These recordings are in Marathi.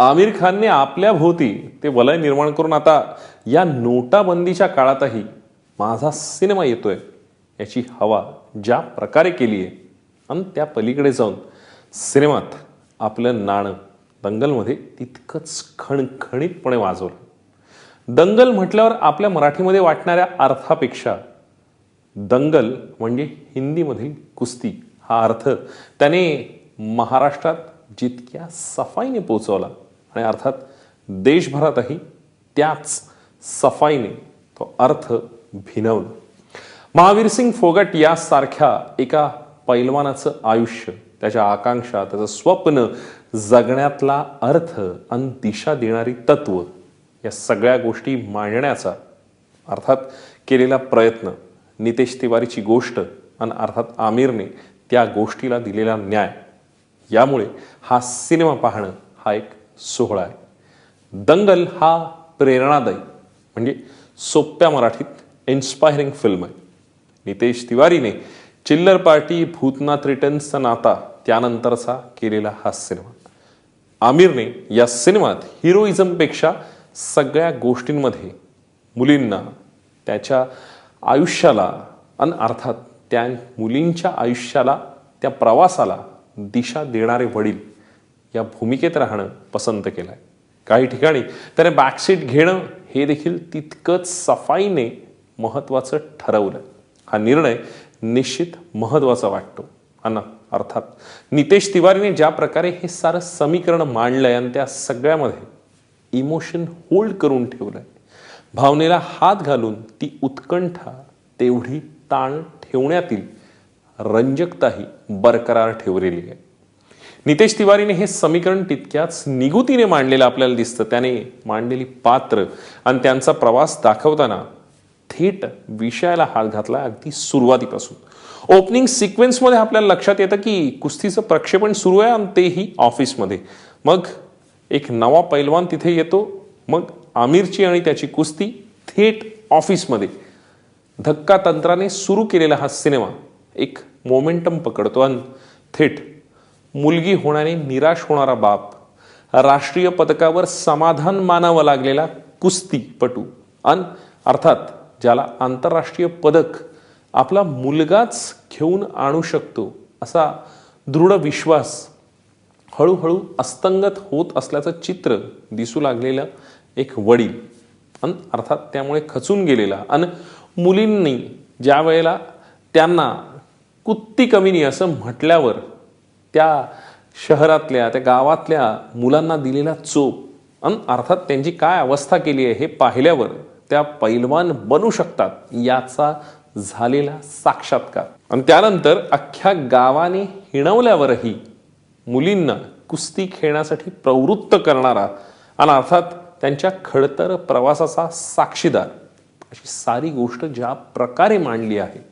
आमिर खानने आपल्या भोवती ते वलय निर्माण करून आता या नोटाबंदीच्या काळातही माझा सिनेमा येतोय याची हवा ज्या प्रकारे केली आहे आणि त्या पलीकडे जाऊन सिनेमात आपलं नाणं दंगलमध्ये तितकंच खणखणीतपणे वाजवलं. दंगल म्हटल्यावर आपल्या मराठीमध्ये वाटणाऱ्या अर्थापेक्षा दंगल म्हणजे हिंदीमधील कुस्ती हा अर्थ त्याने महाराष्ट्रात जितक्या सफाईने पोचवला आणि अर्थात देशभरातही त्याच सफाईने तो अर्थ भिनवला महावीरसिंग फोगट यासारख्या एका पैलवानाचं आयुष्य त्याच्या आकांक्षा त्याचं स्वप्न जगण्यातला अर्थ आणि दिशा देणारी तत्व या सगळ्या गोष्टी मांडण्याचा अर्थात केलेला प्रयत्न नितेश तिवारीची गोष्ट आणि अर्थात आमिरने त्या गोष्टीला दिलेला न्याय. यामुळे हा सिनेमा पाहणं हा एक सोहळा आहे. दंगल हा प्रेरणादायी म्हणजे सोप्या मराठीत इन्स्पायरिंग फिल्म आहे. नितेश तिवारीने चिल्लर पार्टी भूतनाथ रिटर्न्सचा नाता त्यानंतरचा केलेला हा सिनेमा आमिरने या सिनेमात हिरोइझमपेक्षा सगळ्या गोष्टींमध्ये मुलींना त्याच्या आयुष्याला आणि अर्थात त्या मुलींच्या आयुष्याला त्या प्रवासाला दिशा देणारे वडील या भूमिकेत राहणं पसंत केलं आहे काही ठिकाणी त्याने बॅकसीट घेणं हे देखील तितकंच सफाईने महत्त्वाचं ठरवलं. हा निर्णय निश्चित महत्त्वाचा वाटतो. अना अर्थात नितेश तिवारीने ज्या प्रकारे हे सारं समीकरण मांडलंय आणि त्या सगळ्यामध्ये इमोशन होल्ड करून ठेवलंय भावनेला हात घालून ती उत्कंठा तेवढी ताण ठेवण्यातील रंजकताही बरकरार ठेवलेली आहे. नितेश तिवारीने हे समीकरण तितक्याच निगुतीने मांडलेलं आपल्याला दिसतं. त्याने मांडलेली पात्र आणि त्यांचा प्रवास दाखवताना थेट विषयाला हात घातला अगदी सुरुवातीपासून. ओपनिंग सिक्वेन्समध्ये आपल्याला लक्षात येतं की कुस्तीचं प्रक्षेपण सुरू आहे आणि तेही ऑफिसमध्ये. मग एक नवा पैलवान तिथे येतो मग आमिरची आणि त्याची कुस्ती थेट ऑफिसमध्ये. धक्का तंत्राने सुरू केलेला हा सिनेमा एक मोमेंटम पकडतो आणि थेट मुलगी होण्याने निराश होणारा बाप. राष्ट्रीय पदकावर समाधान मानावं लागलेला कुस्तीपटू. अन अर्थात ज्याला आंतरराष्ट्रीय पदक आपला मुलगाच घेऊन आणू शकतो असा दृढ विश्वास हळूहळू अस्तंगत होत असल्याचं चित्र दिसू लागलेलं एक वडील. अन अर्थात त्यामुळे खचून गेलेला. आणि मुलींनी ज्या वेळेला त्यांना कुत्ती कमीनी असं म्हटल्यावर त्या शहरातल्या त्या गावातल्या मुलांना दिलेला चोप अन अर्थात त्यांची काय अवस्था केली आहे हे पाहिल्यावर त्या पैलवान बनू शकतात याचा झालेला साक्षात्कार. आणि त्यानंतर अख्ख्या गावाने हिणवल्यावरही मुलींना कुस्ती खेळण्यासाठी प्रवृत्त करणारा आणि अर्थात त्यांच्या खडतर प्रवासाचा साक्षीदार अशी सारी गोष्ट ज्या प्रकारे मांडली आहे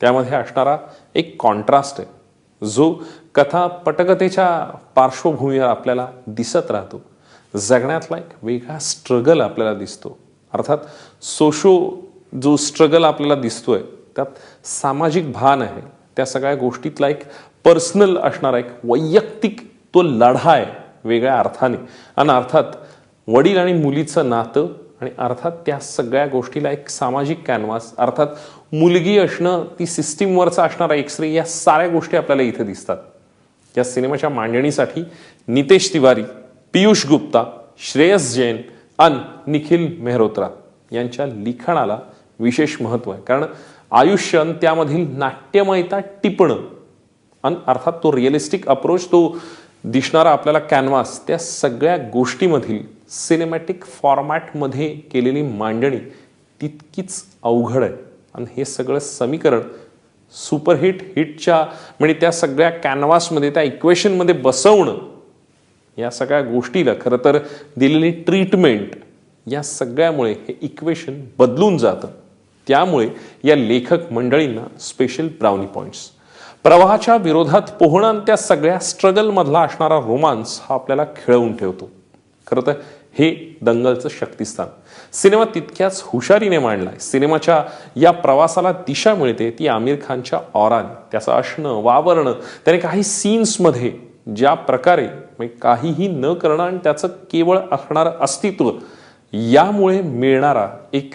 त्यामध्ये असणारा एक कॉन्ट्रास्ट आहे. जो कथा पटकथेच्या पार्श्वभूमीवर आपल्याला दिसत राहतो जगण्यातला एक वेगळा स्ट्रगल आपल्याला दिसतो. अर्थात सोशो जो स्ट्रगल आपल्याला दिसतोय त्यात सामाजिक भान आहे. त्या सगळ्या गोष्टीतला एक पर्सनल असणारा एक वैयक्तिक तो लढा आहे वेगळ्या अर्थाने. आणि अर्थात वडील आणि मुलीचं नातं आणि अर्थात त्या सगळ्या गोष्टीला एक सामाजिक कॅनव्हास अर्थात मुलगी असणं ती सिस्टीमवरचा असणारा एक्सरे या साऱ्या गोष्टी आपल्याला इथे दिसतात. या सिनेमाच्या मांडणीसाठी नितेश तिवारी पियुष गुप्ता श्रेयस जैन अन निखिल मेहरोत्रा यांच्या लिखाणाला विशेष महत्त्व आहे. कारण आयुष्य अन त्यामधील नाट्यमयता टिपणं आणि अर्थात तो रिअलिस्टिक अप्रोच तो दिसणारा आपल्याला कॅनव्हास त्या सगळ्या गोष्टीमधील सिनेमॅटिक फॉर्मॅटमध्ये केलेली मांडणी तितकीच अवघड आहे. आणि हे सगळं समीकरण सुपरहिट हिटच्या म्हणजे त्या सगळ्या कॅनव्हासमध्ये त्या इक्वेशनमध्ये बसवणं या सगळ्या गोष्टीला खरं तर दिलेली ट्रीटमेंट या सगळ्यामुळे हे इक्वेशन बदलून जातं. त्यामुळे या लेखक मंडळींना स्पेशल ब्राउनी पॉईंट्स प्रवाहाच्या विरोधात पोहणं आणि त्या सगळ्या स्ट्रगलमधला असणारा रोमांस हा आपल्याला खेळवून ठेवतो. खरं तर हे दंगलचं शक्तिस्थान. सिनेमा तितक्याच हुशारीने मांडलाय. सिनेमाच्या या प्रवासाला दिशा मिळते ती आमिर खानच्या ऑराने त्याचं असणं वावरणं त्याने काही सीन्समध्ये ज्या प्रकारे म्हणजे काहीही न करणं आणि त्याचं केवळ असणारं अस्तित्व यामुळे मिळणारा एक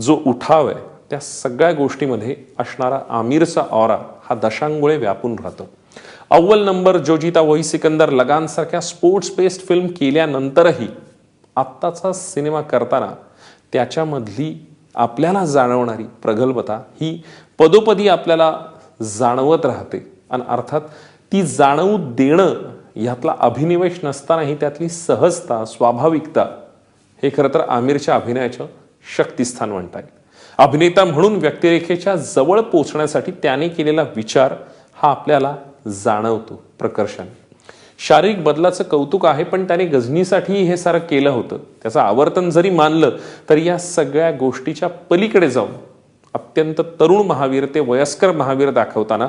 जो उठाव आहे त्या सगळ्या गोष्टीमध्ये असणारा आमिरचा ऑरा हा दशांमुळे व्यापून राहतो. अव्वल नंबर जोजिता वही सिकंदर लगानसारख्या स्पोर्ट्स बेस्ड फिल्म केल्यानंतरही आत्ताचा सिनेमा करताना त्याच्यामधली आपल्याला जाणवणारी प्रगल्भता ही पदोपदी आपल्याला जाणवत राहते. आणि अर्थात ती जाणवू देणं यातला अभिनिवेश नसतानाही त्यातली सहजता स्वाभाविकता हे खरं तर आमिरच्या अभिनयाचं शक्तिस्थान म्हणता येईल अभिनेता म्हणून व्यक्तिरेखेच्या जवळ पोचण्यासाठी त्याने केलेला विचार हा आपल्याला जाणवतो प्रकर्षाने. शारीरिक बदलाचं कौतुक आहे पण त्याने गजनीसाठी हे सारं केलं होतं. त्याचं आवर्तन जरी मानलं तरी या सगळ्या गोष्टीच्या पलीकडे जाऊन अत्यंत तरुण महावीर ते वयस्कर महावीर दाखवताना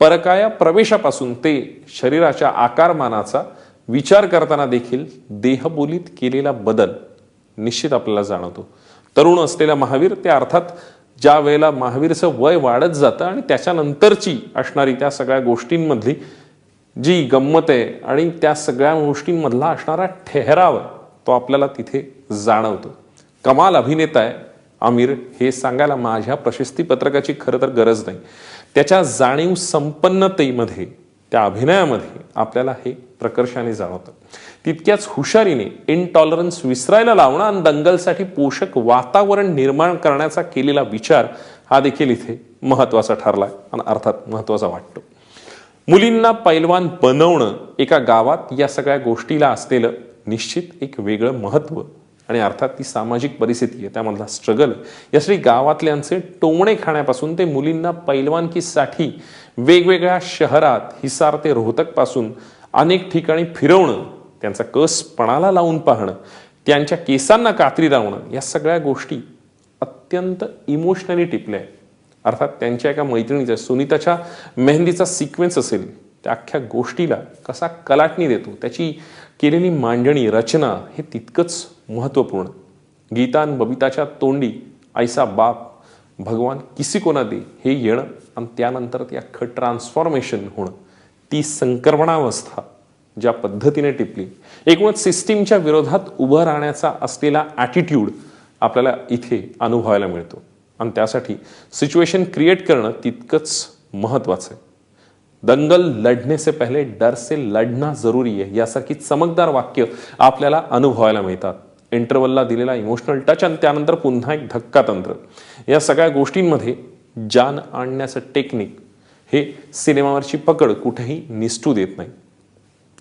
परकाया प्रवेशापासून ते शरीराच्या आकारमानाचा विचार करताना देखील देहबोलीत केलेला बदल निश्चित आपल्याला जाणवतो. तरुण असलेला महावीर ते अर्थात ज्या वेळेला महावीरचं वय वाढत जातं आणि त्याच्यानंतरची असणारी त्या सगळ्या गोष्टींमधली जी गंमत आहे आणि त्या सगळ्या गोष्टींमधला असणारा ठेहराव आहे, तो आपल्याला तिथे जाणवतो. कमाल अभिनेता आहे आमिर हे सांगायला माझ्या प्रशस्ती पत्रकाची खरं तर गरज नाही. त्याच्या जाणीव संपन्नतेमध्ये त्या अभिनयामध्ये आपल्याला हे प्रकर्षाने जाणवतं. तितक्याच हुशारीने इनटॉलरन्स विसरायला लावणं आणि दंगलसाठी पोषक वातावरण निर्माण करण्याचा केलेला विचार हा देखील इथे महत्त्वाचा ठरलाय आणि अर्थात महत्त्वाचा वाटतो. मुलींना पैलवान बनवणं एका गावात या सगळ्या गोष्टीला असलेलं निश्चित एक वेगळं महत्त्व आणि अर्थात ती सामाजिक परिस्थिती आहे त्यामधला स्ट्रगल यासाठी गावातल्यांचे टोमणे खाण्यापासून ते मुलींना पैलवानकीसाठी वेगवेगळ्या शहरात हिसार ते रोहतकपासून अनेक ठिकाणी फिरवणं त्यांचा कस पणाला लावून पाहणं त्यांच्या केसांना कात्री लावणं या सगळ्या गोष्टी अत्यंत इमोशनली टिपल्या आहेत. अर्थात त्यांच्या एका मैत्रिणीच्या सुनीताच्या मेहंदीचा सिक्वेन्स असेल त्या अख्ख्या गोष्टीला कसा कलाटणी देतो त्याची केलेली मांडणी रचना हे तितकंच महत्त्वपूर्ण. गीतान बबिताच्या तोंडी आईसा बाप भगवान किसी कोणा दे हे येणं आणि त्यानंतर ते अख्खं ट्रान्सफॉर्मेशन होणं ती संक्रमणावस्था. ज्या पद्धतीने टिपली एकूणच सिस्टीमच्या विरोधात उभं राहण्याचा असलेला ॲटिट्यूड आपल्याला इथे अनुभवायला मिळतो. आणि त्यासाठी सिच्युएशन क्रिएट करणं तितकंच महत्त्वाचं आहे. दंगल लढने से पहले डर से लढना जरुरी आहे यासारखी चमकदार वाक्य आपल्याला अनुभवायला मिळतात. इंटरवलला दिलेला इमोशनल टच आणि त्यानंतर पुन्हा एक धक्का तंत्र. या सगळ्या गोष्टींमध्ये जान आणण्याचं टेक्निक हे सिनेमावरची पकड कुठेही निसटू देत नाही.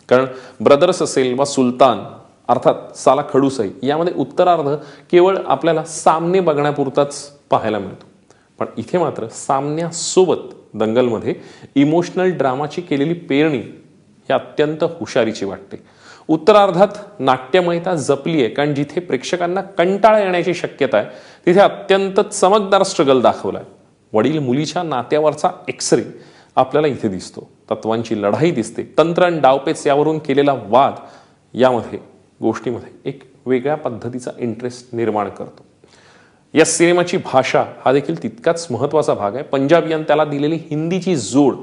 कारण ब्रदर्स असेल वा सुलतान अर्थात साला खडूसाई यामध्ये उत्तरार्ध केवळ आपल्याला सामने बघण्यापुरताच पाहायला मिळतो. पण इथे मात्र सामन्यासोबत दंगलमध्ये इमोशनल ड्रामाची केलेली पेरणी ही अत्यंत हुशारीची वाटते. उत्तरार्धात नाट्यमयता जपली आहे कारण जिथे प्रेक्षकांना कंटाळा येण्याची शक्यता आहे तिथे अत्यंत चमकदार स्ट्रगल दाखवलाय. वडील मुलीच्या नात्यावरचा एक्सरे आपल्याला इथे दिसतो. तत्वांची लढाई दिसते. तंत्र आणि डावपेच यावरून केलेला वाद यामध्ये गोष्टीमध्ये एक वेगळ्या पद्धतीचा इंटरेस्ट निर्माण करतो. या सिनेमाची भाषा हा देखील तितकाच महत्त्वाचा भाग आहे. पंजाब आणि त्याला दिलेली हिंदीची जोड.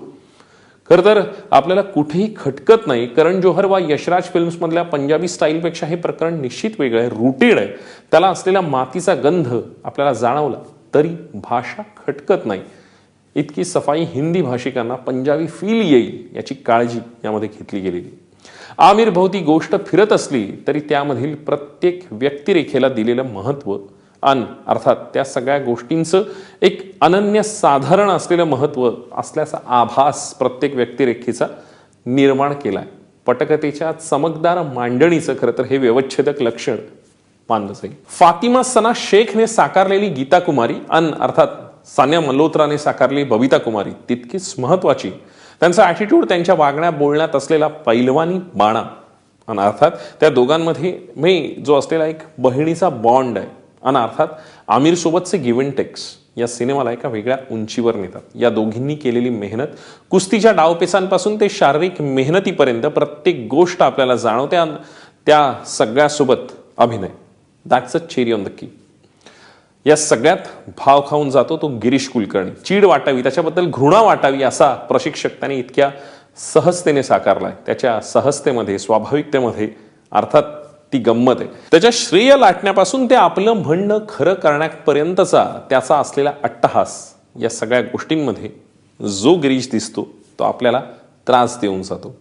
खरं तर आपल्याला कुठेही खटकत नाही. करण जोहर वा यशराज फिल्म्समधल्या पंजाबी स्टाईलपेक्षा हे प्रकरण निश्चित वेगळं आहे रुटेड आहे. त्याला असलेला मातीचा गंध आपल्याला जाणवला तरी भाषा खटकत नाही. इतकी सफाई हिंदी भाषिकांना पंजाबी फील येईल याची काळजी यामध्ये घेतली गेलेली. आमिर भोवती गोष्ट फिरत असली तरी त्यामधील प्रत्येक व्यक्तिरेखेला दिलेलं महत्त्व अन अर्थात त्या सगळ्या गोष्टींचं एक अनन्य साधारण असलेलं महत्त्व असल्याचा आभास प्रत्येक व्यक्तिरेखेचा निर्माण केला आहे पटकथेच्या चमकदार मांडणीचं खरं तर हे व्यवच्छेदक लक्षण मानलं जाईल. फातिमा सना शेखने साकारलेली गीता कुमारी अन अर्थात सान्या मल्होत्राने साकारली बबिता कुमारी तितकीच महत्वाची. त्यांचा ॲटिट्यूड त्यांच्या वागण्या बोलण्यात असलेला पैलवानी बाणा. आणि अर्थात त्या दोघांमध्ये मी जो असलेला एक बहिणीचा बॉन्ड आहे. आणि अर्थात आमिरसोबतचे गिव्हन टेक्स या सिनेमाला एका वेगळ्या उंचीवर नेतात. या दोघींनी केलेली मेहनत कुस्तीच्या डावपेसांपासून ते शारीरिक मेहनतीपर्यंत प्रत्येक गोष्ट आपल्याला जाणवते. आणि त्या सगळ्यासोबत अभिनय. That's a cherry on the की या सगळ्यात भाव खाऊन जातो तो गिरीश कुलकर्णी. चीड वाटावी त्याच्याबद्दल घृणा वाटावी असा प्रशिक्षक त्याने इतक्या सहजतेने साकारलाय. त्याच्या सहजतेमध्ये स्वाभाविकतेमध्ये अर्थात ती गंमत आहे. त्याच्या श्रेय लाटण्यापासून ते आपलं म्हणणं खरं करण्यापर्यंतचा त्याचा असलेला अट्टहास या सगळ्या गोष्टींमध्ये जो गिरीश दिसतो तो आपल्याला त्रास देऊन जातो.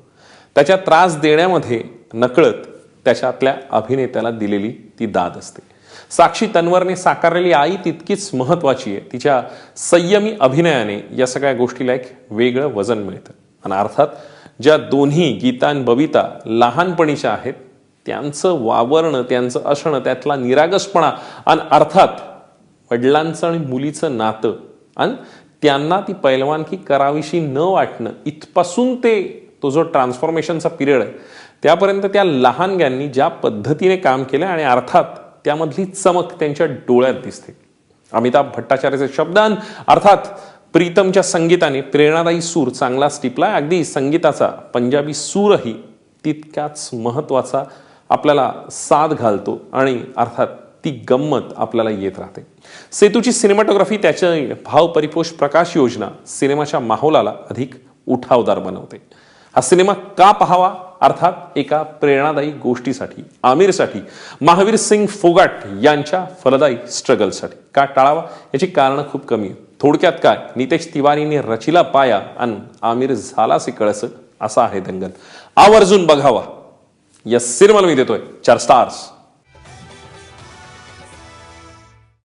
त्याच्या त्रास देण्यामध्ये नकळत त्याच्यातल्या अभिनेत्याला दिलेली ती दाद असते. साक्षी तन्वरने साकारलेली आई तितकीच महत्वाची आहे. तिच्या संयमी अभिनयाने या सगळ्या गोष्टीला एक वेगळं वजन मिळतं. आणि अर्थात ज्या दोन्ही गीता आणि बबिता लहानपणीच्या आहेत त्यांचं वावरणं त्यांचं असणं त्यातला निरागसपणा आणि अर्थात वडिलांचं आणि मुलीचं नातं आणि त्यांना ती पैलवानकी करावीशी न वाटणं इथपासून ते तो जो ट्रान्सफॉर्मेशनचा पिरियड आहे त्यापर्यंत त्या लहानग्यांनी ज्या पद्धतीने काम केलं आणि अर्थात त्यामधली चमक त्यांच्या डोळ्यात दिसते. अमिताभ भट्टाचार्यचे शब्दान अर्थात प्रीतमच्या संगीताने प्रेरणादायी सूर चांगला टिपला अगदी संगीताचा पंजाबी सूरही तितक्याच महत्त्वाचा आपल्याला साथ घालतो आणि अर्थात ती गंमत आपल्याला येत राहते. सेतूची सिनेमॅटोग्राफी भाव भावपरिपोष प्रकाश योजना सिनेमाच्या माहोलाला अधिक उठावदार बनवते. हा सिनेमा का पाहावा? अर्थात एका प्रेरणादायी गोष्टीसाठी आमिरसाठी महावीर सिंग फोगाट यांच्या फलदायी स्ट्रगलसाठी का टाळावा? याची कारणं खूप कमी आहेत. थोडक्यात काय? नितेश तिवारीने रचिला पाया आणि आमिर झालासे कळस असा आहे दंगल. आवर्जून बघावा. या सिनेमाला मी देतोय. चार स्टार्स